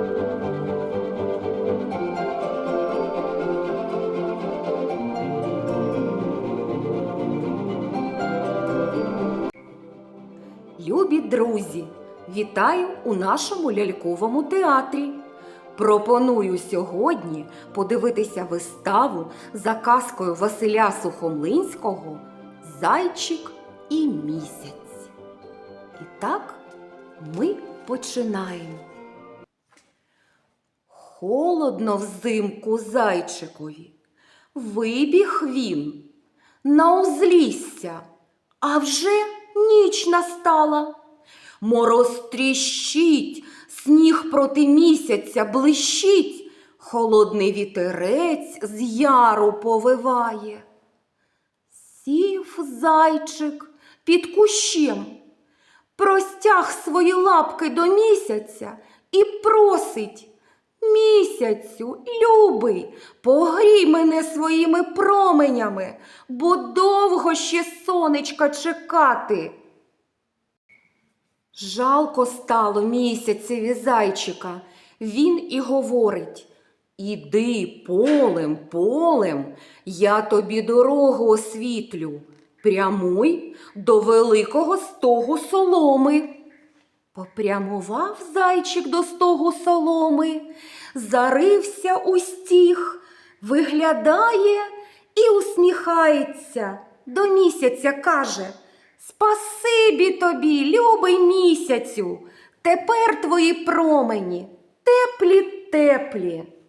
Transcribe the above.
Любі друзі, вітаю у нашому ляльковому театрі. Пропоную сьогодні подивитися виставу за казкою Василя Сухомлинського Зайчик і місяць. І так ми починаємо. Холодно взимку зайчикові. Вибіг він на узлісся, а вже ніч настала. Мороз тріщить, сніг проти місяця блищить, холодний вітерець з яру повиває. Сів зайчик під кущем, простяг свої лапки до місяця і просить. Місяцю, любий, погрій мене своїми променями, бо довго ще сонечка чекати. Жалко стало місяцеві зайчика. Він і говорить Іди полем, полем, я тобі дорогу освітлю. Прямуй до великого стогу соломи. Попрямував зайчик до стогу соломи, зарився у стіг, виглядає і усміхається. До місяця каже Спасибі тобі, любий місяцю, тепер твої промені теплі теплі.